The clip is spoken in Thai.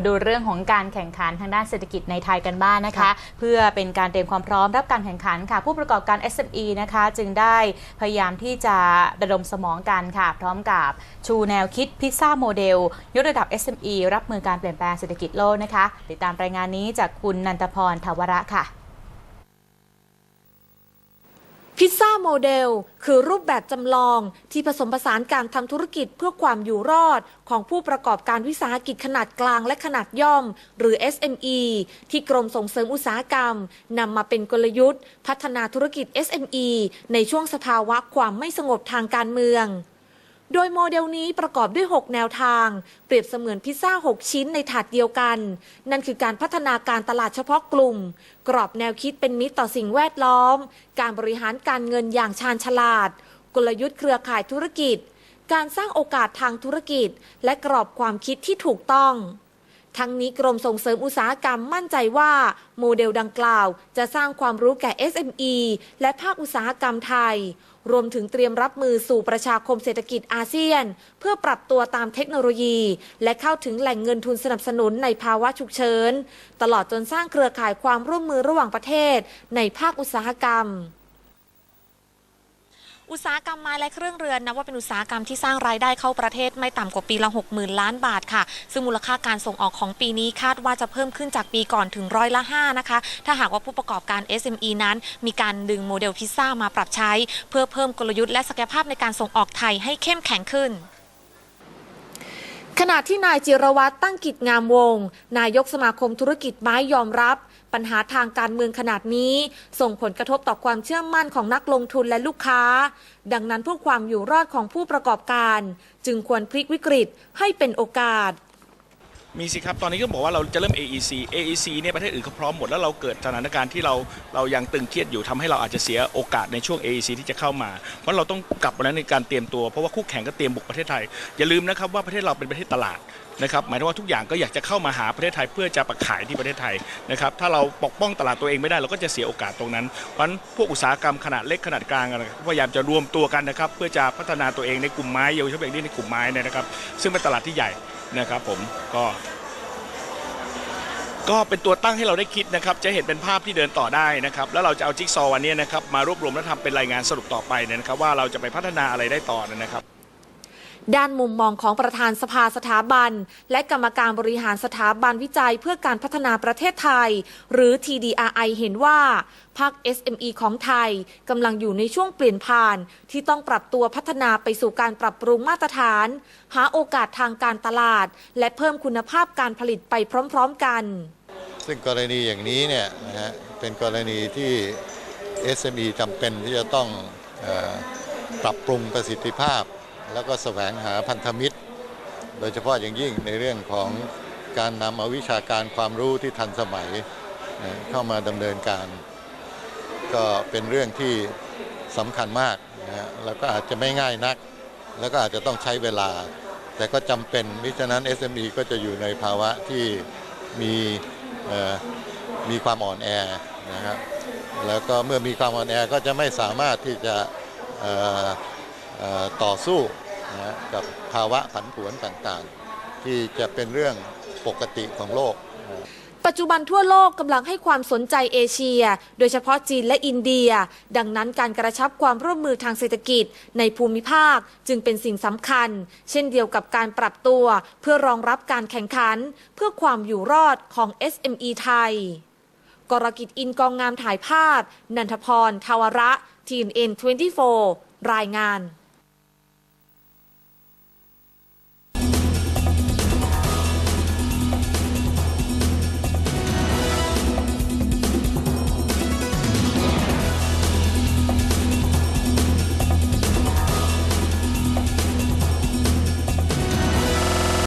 มาดูเรื่องของการแข่งขันทางด้านเศรษฐกิจในไทยกันบ้างนะคะค่ะเพื่อเป็นการเตรียมความพร้อมรับการแข่งขันค่ะ ผู้ประกอบการ SME นะคะ จึงได้พยายามที่จะระดมสมองกันค่ะ พร้อมกับชูแนวคิดพิซซ่าโมเดลยกระดับ SME รับมือการเปลี่ยนแปลงเศรษฐกิจโลกนะคะ ติดตามรายงานนี้จากคุณนันทพรทวระค่ะ พิซซ่าโมเดล คือรูปแบบจำลองที่ผสมผสานการทำธุรกิจเพื่อความอยู่รอด ของผู้ประกอบการวิสาหกิจขนาดกลางและขนาดย่อม หรือ SME ที่กรมส่งเสริมอุตสาหกรรมนำมาเป็นกลยุทธ์ พัฒนาธุรกิจ SME ในช่วงสภาวะความไม่สงบทางการเมือง โดยโมเดลนี้ประกอบด้วย 6 แนวทาง เปรียบเสมือนพิซซ่า 6 ชิ้นในถาดเดียวกัน นั่นคือการพัฒนาการตลาดเฉพาะกลุ่ม กรอบแนวคิดเป็นมิตรต่อสิ่งแวดล้อม การบริหารการเงินอย่างชาญฉลาด กลยุทธ์เครือข่ายธุรกิจ การสร้างโอกาสทางธุรกิจ และกรอบความคิดที่ถูกต้อง ทั้งนี้กรมส่งเสริมอุตสาหกรรมมั่นใจว่า โมเดลดังกล่าว จะสร้างความรู้แก่ SME และภาคอุตสาหกรรมไทย รวมถึงเตรียมรับมือสู่ประชาคมเศรษฐกิจอาเซียน เพื่อปรับตัวตามเทคโนโลยี และเข้าถึงแหล่งเงินทุนสนับสนุนในภาวะฉุกเฉิน ตลอดจนสร้างเครือข่ายความร่วมมือระหว่างประเทศ ในภาคอุตสาหกรรม อุตสาหกรรมไม้และเครื่องเรือนนับว่าเป็นอุตสาหกรรมที่สร้างรายได้เข้าประเทศไม่ต่ำกว่าปีละ 60,000 ล้านบาทค่ะ ซึ่งมูลค่าการส่งออกของปีนี้คาดว่าจะเพิ่มขึ้นจากปีก่อนถึงร้อยละ5นะคะ ถ้าหากว่าผู้ประกอบการ SME นั้น มีการดึงโมเดลพิซซ่ามาปรับใช้ เพื่อเพิ่มกลยุทธ์และศักยภาพในการส่งออกไทยให้เข้มแข็งขึ้นขณะที่นายจิรวัตรตั้งกิจงามวง นายกสมาคมธุรกิจไม้ยอมรับ ปัญหาทางการเมืองขนาดนี้ ส่งผลกระทบต่อความเชื่อมั่นของนักลงทุนและลูกค้า ดังนั้นเพื่อความอยู่รอดของผู้ประกอบการ จึงควรพลิกวิกฤตให้เป็นโอกาสมีสิครับ ตอนนี้ก็บอกว่าเราจะเริ่ม AEC AEC เนี่ยประเทศอื่นเขาพร้อมหมด แล้วเราเกิดสถานการณ์ที่เราเรายังตึงเครียดอยู่ทำให้เราอาจจะเสียโอกาสในช่วง AEC ที่จะเข้ามา เพราะเราต้องกลับมาในการเตรียมตัว เพราะว่าคู่แข่งก็เตรียมบุกประเทศไทย อย่าลืมนะครับว่าประเทศเราเป็นประเทศตลาด นะครับหมายถึงว่าทุกอย่างก็อยากจะเข้ามาหาประเทศไทยเพื่อจะประขายที่ประเทศไทยนะครับถ้าเราปกป้องตลาดตัวเองไม่ได้เราก็จะเสียโอกาสตรงนั้น เพราะฉะนั้นพวกอุตสาหกรรมขนาดเล็กขนาดกลางพยายามจะรวมตัวกันนะครับเพื่อจะพัฒนาตัวเองในกลุ่มไม้เยาวชนเองในกลุ่มไม้เนี่ยนะครับ ซึ่งเป็นตลาดที่ใหญ่นะครับผมก็ก็เป็นตัวตั้งให้เราได้คิดนะครับ จะเห็นเป็นภาพที่เดินต่อได้นะครับ แล้วเราจะเอาจิ๊กซอว์วันนี้นะครับมารวบรวมและทำเป็นรายงานสรุปต่อไปนะครับ ว่าเราจะไปพัฒนาอะไรได้ต่อนะครับ ด้านมุมมองของประธานสภาสถาบัน และกรรมการบริหารสถาบันวิจัยเพื่อการพัฒนาประเทศไทย หรือ TDRI เห็นว่าภาค SME ของไทยกำลังอยู่ในช่วงเปลี่ยนผ่าน ที่ต้องปรับตัวพัฒนาไปสู่การปรับปรุงมาตรฐาน หาโอกาสทางการตลาด และเพิ่มคุณภาพการผลิตไปพร้อม ๆกัน ซึ่งกรณีอย่างนี้เนี่ยนะฮะเป็นกรณีที่ SME จำเป็นที่จะต้องออปรับปรุงประสิทธิภาพ แล้วก็แสวงหาพันธมิตร โดยเฉพาะอย่างยิ่งในเรื่องของการนำเอาวิชาการความรู้ที่ทันสมัยเข้ามาดำเนินการ ก็เป็นเรื่องที่สำคัญมากนะแล้วก็อาจจะไม่ง่ายนัก แล้วก็อาจจะต้องใช้เวลา แต่ก็จำเป็นมิฉะนั้น SME ก็จะอยู่ในภาวะที่มีมีความอ่อนแอนะครับแล้วก็เมื่อมีความอ่อนแอก็จะไม่สามารถที่จะ ต่อสู้นะกับภาวะผันผวนต่างๆ ที่จะเป็นเรื่องปกติของโลก ปัจจุบันทั่วโลกกำลังให้ความสนใจเอเชีย โดยเฉพาะจีนและอินเดีย ดังนั้นการกระชับความร่วมมือทางเศรษฐกิจในภูมิภาคจึงเป็นสิ่งสำคัญ เช่นเดียวกับการปรับตัวเพื่อรองรับการแข่งขัน เพื่อความอยู่รอดของ SME ไทย กรกิจอินกองงามถ่ายภาพ นันทพร ทาวระ TNN 24 รายงาน